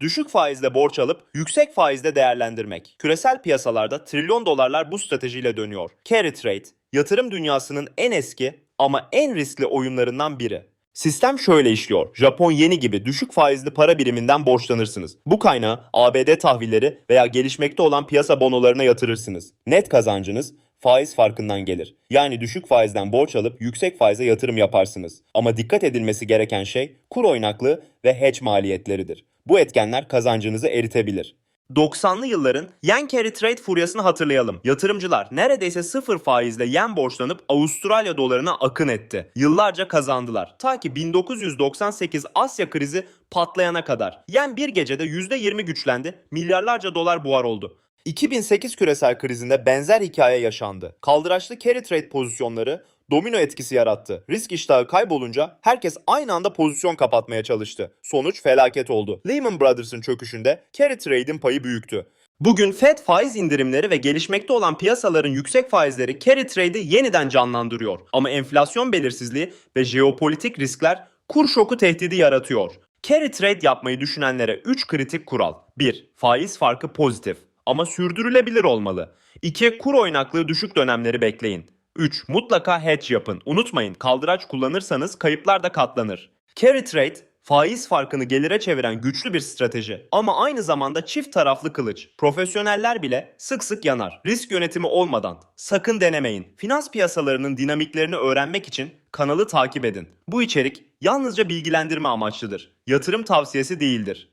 Düşük faizle borç alıp yüksek faizle değerlendirmek. Küresel piyasalarda trilyon dolarlar bu stratejiyle dönüyor. Carry trade, yatırım dünyasının en eski ama en riskli oyunlarından biri. Sistem şöyle işliyor. Japon yeni gibi düşük faizli para biriminden borçlanırsınız. Bu kaynağı ABD tahvilleri veya gelişmekte olan piyasa bonolarına yatırırsınız. Net kazancınız faiz farkından gelir. Yani düşük faizden borç alıp yüksek faize yatırım yaparsınız. Ama dikkat edilmesi gereken şey kur oynaklığı ve hedge maliyetleridir. Bu etkenler kazancınızı eritebilir. 90'lı yılların yen carry trade furyasını hatırlayalım. Yatırımcılar neredeyse sıfır faizle yen borçlanıp Avustralya dolarına akın etti. Yıllarca kazandılar. Ta ki 1998 Asya krizi patlayana kadar. Yen bir gecede %20 güçlendi, milyarlarca dolar buhar oldu. 2008 küresel krizinde benzer hikaye yaşandı. Kaldıraçlı carry trade pozisyonları domino etkisi yarattı. Risk iştahı kaybolunca herkes aynı anda pozisyon kapatmaya çalıştı. Sonuç felaket oldu. Lehman Brothers'ın çöküşünde carry trade'in payı büyüktü. Bugün Fed faiz indirimleri ve gelişmekte olan piyasaların yüksek faizleri carry trade'i yeniden canlandırıyor. Ama enflasyon belirsizliği ve jeopolitik riskler kur şoku tehdidi yaratıyor. Carry trade yapmayı düşünenlere 3 kritik kural. 1. Faiz farkı pozitif ama sürdürülebilir olmalı. 2. Kur oynaklığı düşük dönemleri bekleyin. 3. Mutlaka hedge yapın. Unutmayın kaldıraç kullanırsanız kayıplar da katlanır. Carry trade faiz farkını gelire çeviren güçlü bir strateji ama aynı zamanda çift taraflı kılıç. Profesyoneller bile sık sık yanar. Risk yönetimi olmadan sakın denemeyin. Finans piyasalarının dinamiklerini öğrenmek için kanalı takip edin. Bu içerik yalnızca bilgilendirme amaçlıdır. Yatırım tavsiyesi değildir.